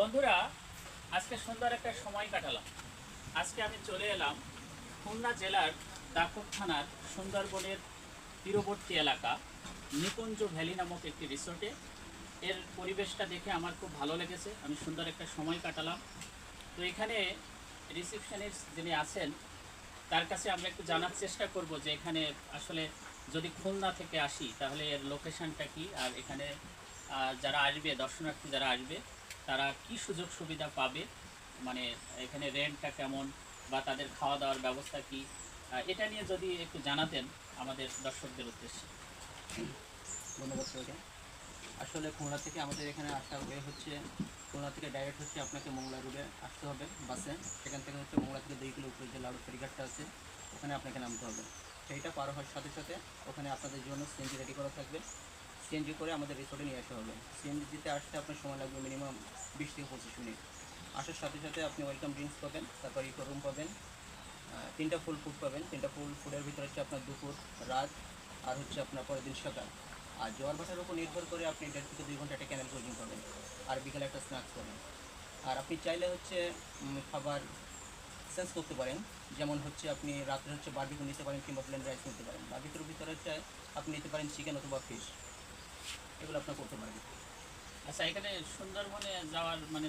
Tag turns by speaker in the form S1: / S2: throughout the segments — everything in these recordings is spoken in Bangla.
S1: বন্ধুরা, আজকে সুন্দর একটা সময় কাটালাম। আজকে আমি চলে এলাম খুলনা জেলার দাকুর থানার সুন্দরবনের তীরবর্তী এলাকা, নিকুঞ্জ ভ্যালি নামক একটি রিসোর্টে। এর পরিবেশটা দেখে আমার খুব ভালো লেগেছে। আমি সুন্দর একটা সময় কাটালাম। তো এখানে রিসেপশনিস্ট যিনি আছেন, তার কাছে আমরা একটু জানার চেষ্টা করব যে এখানে আসলে যদি খুলনা থেকে আসি, তাহলে এর লোকেশানটা কি? আর এখানে যারা আসবে, দর্শনার্থী যারা আসবে তারা কি সুযোগ সুবিধা পাবে? মানে এখানে রেন্টটা কেমন বা তাদের খাওয়া দাওয়ার ব্যবস্থা কি? এটা নিয়ে যদি একটু জানাতেন আমাদের দর্শকদের উদ্দেশ্যে।
S2: ধন্যবাদ সবাইকে। আসলে খুলনা থেকে আমাদের এখানে আসা হবে হচ্ছে, খুলনা থেকে ডাইরেক্ট হচ্ছে আপনাকে মোংলা রোডে আসতে হবে বাসে সেখান থেকে হচ্ছে মোংলা থেকে দুই কিলো উপরে যে লাউড ফেরিঘাটটা আছে, ওখানে আপনাকে নামতে হবে। সেইটা পার হওয়ার সাথে সাথে ওখানে আপনাদের জন্য সিএনজি রেডি করা থাকবে। সিএনজি করে আমাদের রিসোর্টে নিয়ে আসা হবে। সিএনজি দিতে আসতে আপনার সময় লাগবে মিনিমাম বিশ থেকে পঁচিশ মিনিট। আসার সাথে সাথে আপনি ওয়েলকাম ড্রিঙ্কস পাবেন, তারপর ইকো রুম পাবেন তিনটা ফুল ফুড পাবেন। তিনটা ফুল ফুডের ভিতরে হচ্ছে আপনার দুপুর, রাত, আর হচ্ছে আপনার পরের দিন সকাল। আর জোয়ার ভাটার উপর নির্ভর করে আপনি দেড় থেকে দুই ঘণ্টা একটা ক্যানেল কোচিং পাবেন আর বিকেলে একটা স্ন্যাক্স পাবেন আর আপনি চাইলে হচ্ছে খাবার চেঞ্জ করতে পারেন। যেমন হচ্ছে আপনি রাত্রে হচ্ছে বার্বিকু নিতে পারেন কিংবা প্লেন রাইস নিতে পারেন। বার্বিকুর ভিতরে হচ্ছে আপনি নিতে পারেন চিকেন অথবা ফিশ এগুলো আপনার করতে পারেন।
S1: আচ্ছা এখানে সুন্দরবনে যাওয়ার মানে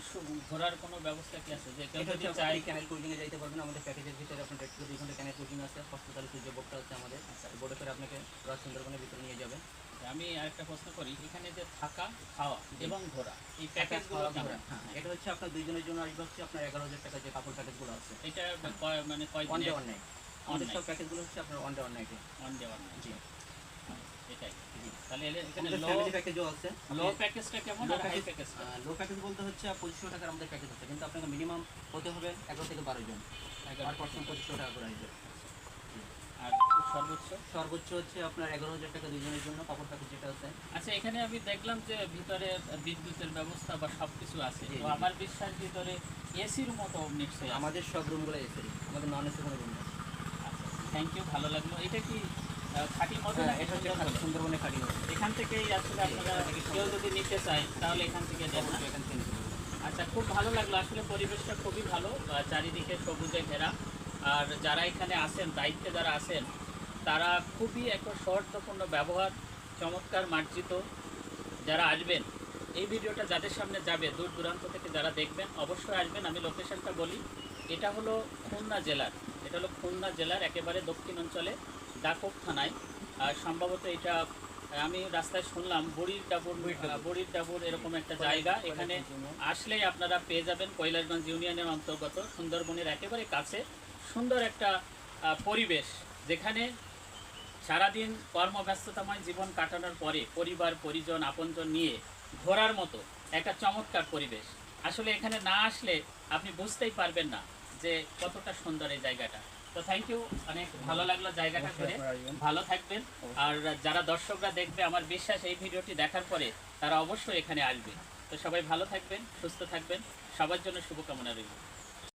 S1: ঘোরার কোনো ব্যবস্থা কি আছে? যে কেউ যদি
S2: হচ্ছে ক্যানেল কোচিংয়ে যাইতে পারবেন। আমাদের প্যাকেজের ভিতরে আপনার দেড় দুই ঘণ্টা ক্যানেল কোচিং আছে হসপিটালে যে বোর্ডটা আছে আমাদের বোর্ডে করে আপনাকে সুন্দরবনের ভিতরে নিয়ে যাবে।
S1: আমি আরেকটা প্রশ্ন করি এখানে যে থাকা খাওয়া এবং ঘোরা এই
S2: প্যাকেজ
S1: প্যাকেজগুলো কেমন?
S2: হ্যাঁ এটা হচ্ছে আপনার দুইজনের জন্য আসবে হচ্ছে আপনার এগারো হাজার টাকা যে কাপড় প্যাকেজগুলো আছে।
S1: এটা মানে কয়
S2: ওয়ান ডে ওয়ান নাইট আমাদের সব প্যাকেজগুলো হচ্ছে আপনার ওয়ান ডে ওয়ান নাইটে
S1: অন ডে ওয়ান
S2: জি।
S1: এটাই তাহলে এখানে লো
S2: ফ্যামিলি আছে।
S1: লো প্যাকেজটা কেমন? আর হাই প্যাকেজটা
S2: লো প্যাকেজ বলতে হচ্ছে পঁচিশশো টাকার আমাদের প্যাকেজ আছে। কিন্তু আপনাকে মিনিমাম হতে হবে এগারো থেকে বারো জন। আর পার্সেন্ট পঁচিশশো টাকা করে আসবে
S1: আর সর্বোচ্চ?
S2: সর্বোচ্চ হচ্ছে আপনার এগারো হাজার টাকা দুজনের জন্য কাপড় প্যাকেজ যেটা আছে।
S1: আচ্ছা এখানে আমি দেখলাম যে ভিতরে বিদ্যুতের ব্যবস্থা বা সব কিছু আছে তো আমার বিশ্বাস ভিতরে এসির মতো নিশ্চয়ই
S2: আমাদের সব রুমগুলো এসে আমাদের নন এসি কোনো রুম নেই।
S1: থ্যাংক ইউ ভালো লাগল। এটা কি
S2: হ্যাঁ? সুন্দরবনে খাটি
S1: এখান থেকেই আসলে আপনারা কেউ যদি নিতে চায় তাহলে এখান থেকে
S2: এখান থেকে
S1: আচ্ছা খুব ভালো লাগল। আসলে পরিবেশটা খুবই ভালো চারিদিকে সবুজে ঘেরা। আর যারা এখানে আছেন দায়িত্বে যারা আছেন তারা খুবই একটা সৌহার্দ্যপূর্ণ ব্যবহার চমৎকার মার্জিত। যারা আসবেন এই ভিডিওটা যাদের সামনে যাবে দূর দূরান্ত থেকে যারা দেখবেন অবশ্যই আসবেন। আমি লোকেশনটা বলি এটা হলো খুলনা জেলার। এটা হলো খুলনা জেলার একেবারে দক্ষিণ অঞ্চলে ডাকক থানায়। আর সম্ভবত এটা আমি রাস্তায় শুনলাম বড়ির ডাবুর বড়ির ডাবুর। এরকম একটা জায়গা। এখানে আসলেই আপনারা পেয়ে যাবেন কৈলাসগঞ্জ ইউনিয়নের অন্তর্গত সুন্দরবনের একেবারে কাছে সুন্দর একটা পরিবেশ যেখানে সারাদিন কর্মব্যস্ততাময় জীবন কাটানোর পরে পরিবার পরিজন আপনজন নিয়ে ঘোরার মতো একটা চমৎকার পরিবেশ। আসলে এখানে না আসলে আপনি বুঝতেই পারবেন না যে কতটা সুন্দর এই জায়গাটা। তো থ্যাংক ইউ অনেক ভালো লাগল জায়গাটা ঘুরে। ভালো থাকবেন। আর যারা দর্শকরা দেখবে আমার বিশ্বাস, এই ভিডিওটি দেখার পরে তারা অবশ্যই এখানে আসবে। তো সবাই ভালো থাকবেন, সুস্থ থাকবেন। সবার জন্য শুভকামনা রইল।